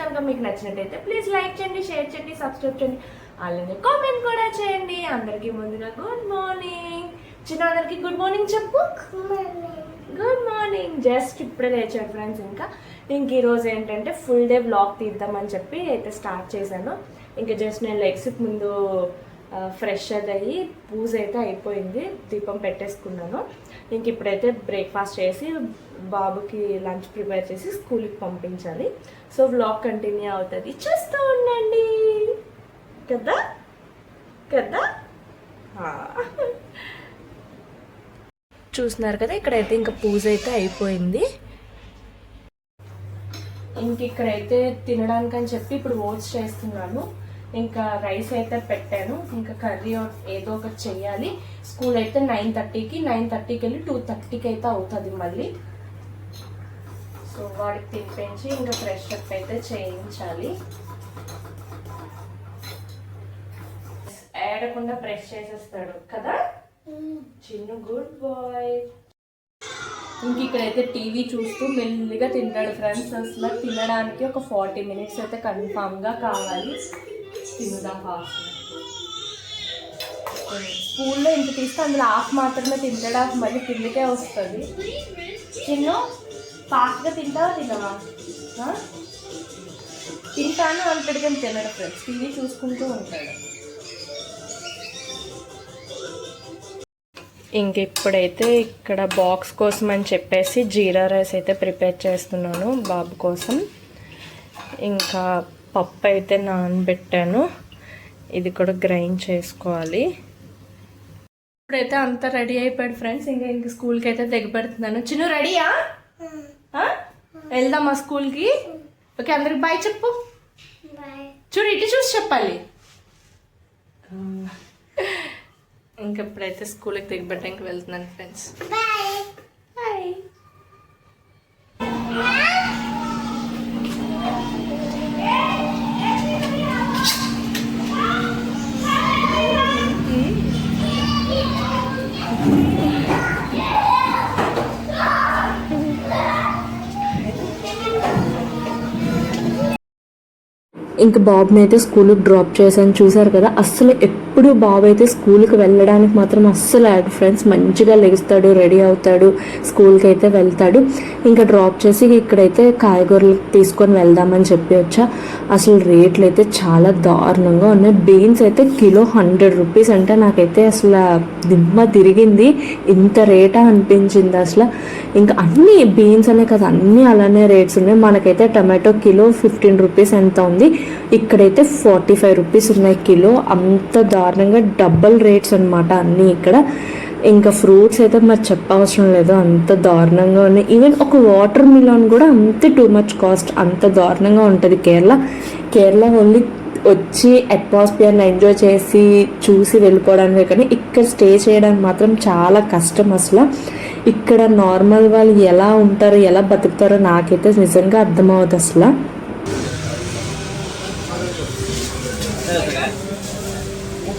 కనుక మీకు నచ్చినట్టయితే ప్లీజ్ లైక్ చేయండి షేర్ చేయండి సబ్స్క్రైబ్ చేయండి. అలానే కామెంట్ కూడా చేయండి. అందరికీ ముందుగా గుడ్ మార్నింగ్ చిన్న అందరికి గుడ్ మార్నింగ్ చెప్పు. గుడ్ మార్నింగ్ జస్ట్ ఇప్పుడే లేచాడు ఫ్రెండ్స్ ఇంకా. ఇంక ఈరోజు ఏంటంటే ఫుల్ డే బ్లాగ్ తీద్దామని చెప్పి అయితే స్టార్ట్ చేశాను. ఇంకా జస్ట్ నేను లెగ్స్ ముందు ఫ్రెష్ అది అయ్యి పూజ అయితే అయిపోయింది దీపం పెట్టేసుకున్నాను. ఇంక ఇప్పుడైతే బ్రేక్ఫాస్ట్ చేసి బాబుకి లంచ్ ప్రిపేర్ చేసి స్కూల్కి పంపించాలి. సో వ్లాగ్ కంటిన్యూ అవుతుంది. చూస్తూ ఉండండి. కదా? కదా? చూస్తున్నారు కదా ఇక్కడైతే ఇంకా పూజ అయితే అయిపోయింది. ఇంక ఇక్కడైతే తినడానికి అని చెప్పి ఇప్పుడు ఓట్స్ చేస్తున్నాను. ఇంకా రైస్ అయితే పెట్టాను. ఇంకా కర్రీ ఏదో ఒకటి చెయ్యాలి. స్కూల్ అయితే నైన్ థర్టీకి నైన్ థర్టీకి వెళ్ళి టూ థర్టీకి అయితే అవుతుంది మళ్ళీ. సో వాడికి తినిపించి ఇంకా ఫ్రెష్ అప్ అయితే చేయించాలి. ఏడకుండా ప్రెస్ చేసేస్తాడు కదా? చిన్న గుడ్ బాయ్. ఇంక ఇక్కడైతే టీవీ చూస్తూ మెల్లిగా తింటాడు ఫ్రెండ్స్. అసలు తినడానికి ఒక ఫార్టీ మినిట్స్ అయితే కన్ఫామ్గా కావాలి. తిందాం ఫాస్ట్ స్కూల్లో ఇంత తీస్తే అందులో హాఫ్ మాత్రమే తింటాడు మళ్ళీ కిందకే వస్తుంది. చిన్న ఫాస్ట్గా తింటావా తినవా? తింటాను అంటాడు కానీ తినడు ఫ్రెండ్స్. టీవీ చూసుకుంటూ ఉంటాడు. ఇంక ఇప్పుడైతే ఇక్కడ బాక్స్ కోసం అని చెప్పేసి జీరా రైస్ అయితే ప్రిపేర్ చేస్తున్నాను బాబు కోసం. ఇంకా పప్పు అయితే నానబెట్టాను. ఇది కూడా గ్రైండ్ చేసుకోవాలి. ఇప్పుడైతే అంతా రెడీ అయిపోయాడు ఫ్రెండ్స్. ఇంకా ఇంక స్కూల్కి అయితే దిగబెడుతున్నాను చిన్న రెడీయా? ఆ? వెళ్దామా స్కూల్కి. ఓకే అందరికి బాయ్ చెప్పు. చూడు ఇటు చూసి చెప్పాలి. ఇంక ఇప్పుడైతే స్కూల్కి దిగబెట్టడానికి వెళ్తున్నాను ఫ్రెండ్స్. ఇంకా బాబుని అయితే స్కూల్కి డ్రాప్ చేశాను. చూసారు కదా? అస్సలు ఎప్పుడు బాబు అయితే స్కూల్కి వెళ్ళడానికి మాత్రం అస్సలు యాడ్ ఫ్రెండ్స్. మంచిగా లెగుస్తాడు రెడీ అవుతాడు స్కూల్కి అయితే వెళ్తాడు. ఇంకా డ్రాప్ చేసి ఇక్కడైతే కాయగూరలు తీసుకొని వెళ్దామని చెప్పి వచ్చా. అసలు రేట్లు అయితే చాలా దారుణంగా ఉన్నాయి. బీన్స్ అయితే కిలో హండ్రెడ్ రూపీస్ అంటే. నాకైతే అసలు దిమ్మ తిరిగింది. ఇంత రేటా అనిపించింది అసలు. ఇంకా అన్ని బీన్స్ అనే కదా అన్నీ అలానే రేట్స్ ఉన్నాయి. మనకైతే టమాటో కిలో ఫిఫ్టీన్ రూపీస్ ఎంత ఉంది? ఇక్కడైతే ఫార్టీ ఫైవ్ రూపీస్ ఉన్నాయి కిలో. అంత దారుణంగా డబల్ రేట్స్ అన్నమాట అన్నీ ఇక్కడ. ఇంకా ఫ్రూట్స్ అయితే మరి చెప్పవసరం లేదు అంత దారుణంగా ఉన్నాయి. ఈవెన్ ఒక వాటర్ మిలాన్ కూడా అంతే టూ మచ్ కాస్ట్ అంత దారుణంగా ఉంటుంది కేరళ. కేరళ ఓన్లీ వచ్చి అట్మాస్ఫియర్ని ఎంజాయ్ చేసి చూసి వెళ్ళిపోవడానికి కానీ ఇక్కడ స్టే చేయడానికి మాత్రం చాలా కష్టం అసలు. ఇక్కడ నార్మల్ వాళ్ళు ఎలా ఉంటారో ఎలా బతుకుతారో నాకైతే నిజంగా అర్థమవుతుంది అసలు.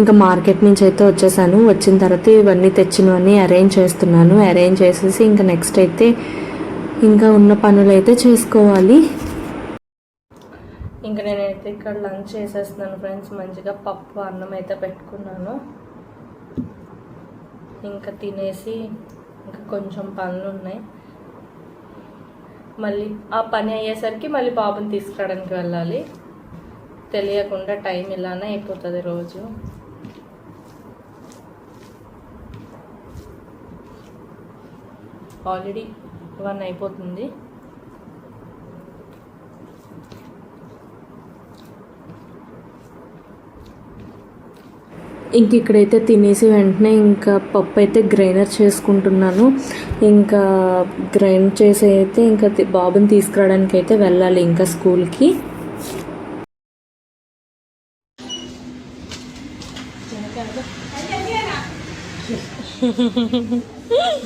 ఇంకా మార్కెట్ నుంచి అయితే వచ్చేసాను. వచ్చిన తర్వాత ఇవన్నీ తెచ్చినవన్నీ అరేంజ్ చేస్తున్నాను. అరేంజ్ చేసేసి ఇంకా నెక్స్ట్ అయితే ఇంకా ఉన్న పనులు అయితే చేసుకోవాలి. ఇంకా నేనైతే ఇక్కడ లంచ్ చేసేస్తున్నాను ఫ్రెండ్స్. మంచిగా పప్పు అన్నం అయితే పెట్టుకున్నాను. ఇంకా తినేసి ఇంకా కొంచెం పనులు ఉన్నాయి. మళ్ళీ ఆ పని అయ్యేసరికి మళ్ళీ బాబుని తీసుకురావడానికి వెళ్ళాలి. తెలియకుండా టైం ఇలానే అయిపోతుంది రోజు. ఆల్రెడీ వన్ అయిపోతుంది. ఇంక ఇక్కడైతే తినేసి వెంటనే ఇంకా పప్పు అయితే గ్రైండర్ చేసుకుంటున్నాను. ఇంకా గ్రైండ్ చేసి అయితే ఇంకా బాబుని తీసుకురావడానికి అయితే వెళ్ళాలి ఇంకా స్కూల్కి.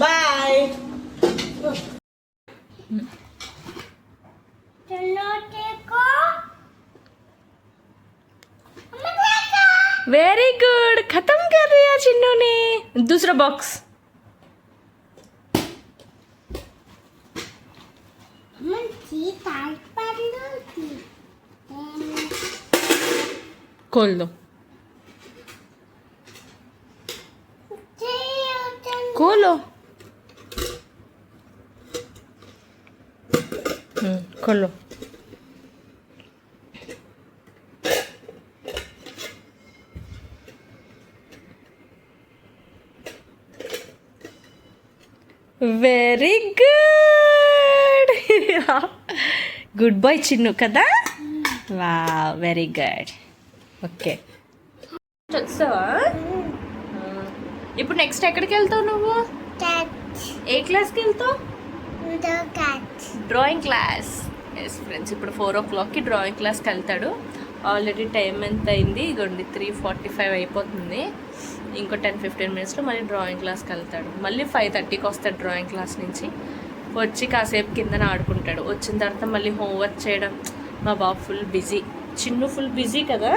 బాయ్. Very good. खत्म कर दिया चिन्नू ने दूसरा बॉक्स खोल दो खोलो हम्म, खोलो very good good boy Chinnu కదా? వా వెరీ గుడ్ ఓకే వచ్చావా ఇప్పుడు నెక్స్ట్ ఎక్కడికి వెళ్తావు నువ్వు? ఏ క్లాస్కి వెళ్తావు? డ్రాయింగ్ క్లాస్ ఎస్ ఫ్రెండ్స్ ఇప్పుడు ఫోర్ ఓ క్లాక్కి డ్రాయింగ్ క్లాస్కి వెళ్తాడు. ఆల్రెడీ టైం ఎంత అయింది? ఇగోండి త్రీ ఫార్టీ ఫైవ్ అయిపోతుంది. ఇంకో టెన్ ఫిఫ్టీన్ మినిట్స్లో మళ్ళీ డ్రాయింగ్ క్లాస్కి వెళ్తాడు మళ్ళీ ఫైవ్ థర్టీకి వస్తాడు డ్రాయింగ్ క్లాస్ నుంచి. వచ్చి కాసేపు కిందన ఆడుకుంటాడు. వచ్చిన తర్వాత మళ్ళీ హోంవర్క్ చేయడం. మా బాబు full busy. Chinnu full busy కదా?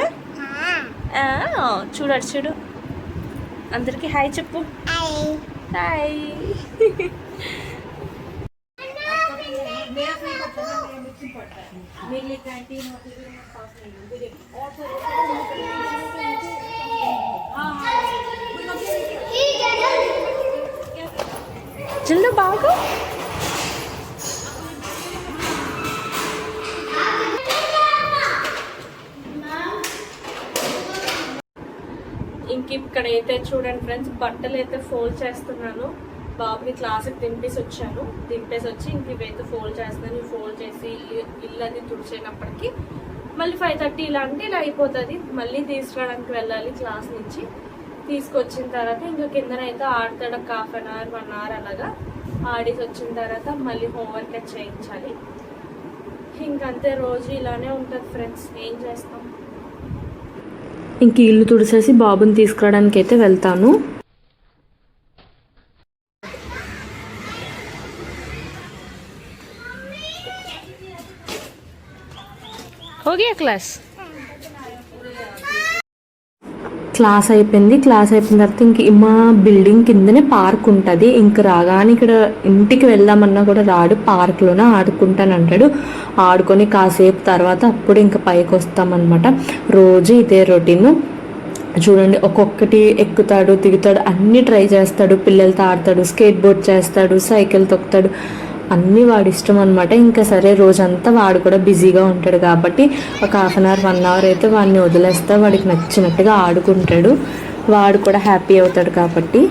చూడు చూడు. అందరికీ హాయ్ చెప్పు. హాయ్. చిన్న బాగు ఇంక అయితే చూడండి ఫ్రెండ్స్ బట్టలు అయితే ఫోల్డ్ చేస్తున్నాను. బాబుని క్లాస్కి దింపేసి వచ్చాను. దింపేసి వచ్చి ఇంక ఇవైతే ఫోల్డ్ చేస్తున్నాను. ఫోల్డ్ చేసి ఇల్లు ఇల్లు అది తుడిచేటప్పటికి మళ్ళీ ఫైవ్ థర్టీ ఇలా అంటే ఇలా అయిపోతుంది. మళ్ళీ తీసుకురావడానికి వెళ్ళాలి క్లాస్ నుంచి. తీసుకొచ్చిన తర్వాత ఇంకా కిందనైతే ఆడతాడు ఒక half an hour one hour అలాగా ఆడేసి వచ్చిన తర్వాత మళ్ళీ హోంవర్క్ అది చేయించాలి ఇంకంతే రోజు ఇలానే ఉంటుంది ఫ్రెండ్స్ ఏం చేస్తాం ఇంక ఇల్లు తుడిసేసి బాబుని తీసుకురావడానికి అయితే వెళ్తాను हो गया क्लास క్లాస్ అయిపోయింది. క్లాస్ అయిపోయిన తర్వాత ఇంక మా బిల్డింగ్ కిందనే పార్క్ ఉంటుంది. ఇంక రాగానే ఇక్కడ ఇంటికి వెళ్దామన్నా కూడా రాడు పార్క్లోనే ఆడుకుంటాను అంటాడు. ఆడుకొని కాసేపు తర్వాత అప్పుడు ఇంకా పైకి వస్తామన్నమాట. రోజు ఇదే రొటీన్. చూడండి ఒక్కొక్కటి ఎక్కుతాడు దిగుతాడు అన్నీ ట్రై చేస్తాడు. పిల్లలతో ఆడతాడు స్కేట్ బోర్డ్ చేస్తాడు సైకిల్ తొక్కుతాడు. అన్నీ వాడి ఇష్టం అనమాట ఇంకా సరే రోజంతా వాడు కూడా బిజీగా ఉంటాడు కాబట్టి ఒక half an hour one hour అయితే వాడిని వదిలేస్తే. వాడికి నచ్చినట్టుగా ఆడుకుంటాడు. వాడు కూడా హ్యాపీ అవుతాడు కాబట్టి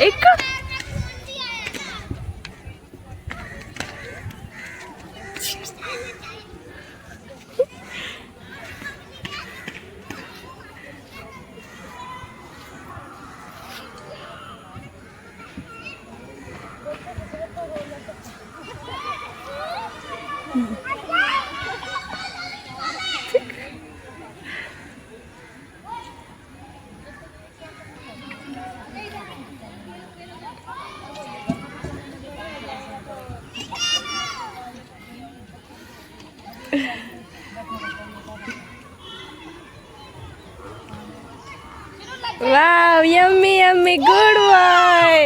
哎哥 wow yummy yummy good boy.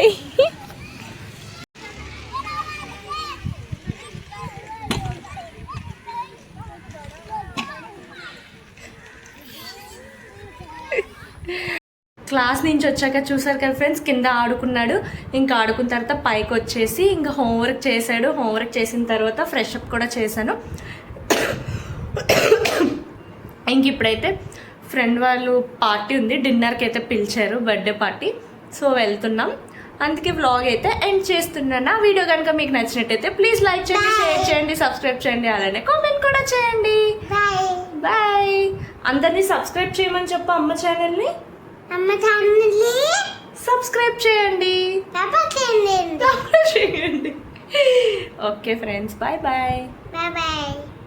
Class నుంచి వచ్చాక చూసారు కదా ఫ్రెండ్స్ కింద ఆడుకున్నాడు. ఇంకా ఆడుకున్న తర్వాత పైకి వచ్చేసి ఇంకా హోంవర్క్ చేశాడు. హోంవర్క్ చేసిన తర్వాత ఫ్రెష్అప్ కూడా చేశాను. ఇంక ఇప్పుడైతే ఫ్రెండ్ వాళ్ళు పార్టీ ఉంది డిన్నర్కి అయితే పిలిచారు బర్త్డే పార్టీ. సో వెళ్తున్నాం. అందుకే వ్లాగ్ అయితే ఎండ్ చేస్తున్నాను. వీడియో కనుక మీకు నచ్చినట్టయితే ప్లీజ్ లైక్ చేయండి షేర్ చేయండి సబ్స్క్రైబ్ చేయండి అలానే కామెంట్ కూడా చేయండి. బాయ్ అందరినీ సబ్స్క్రైబ్ చేయమని చెప్పు అమ్మ ఛానల్ని. అమ్మ ఛానల్ని సబ్స్క్రైబ్ చేయండి. చేయండి. Okay friends bye bye bye bye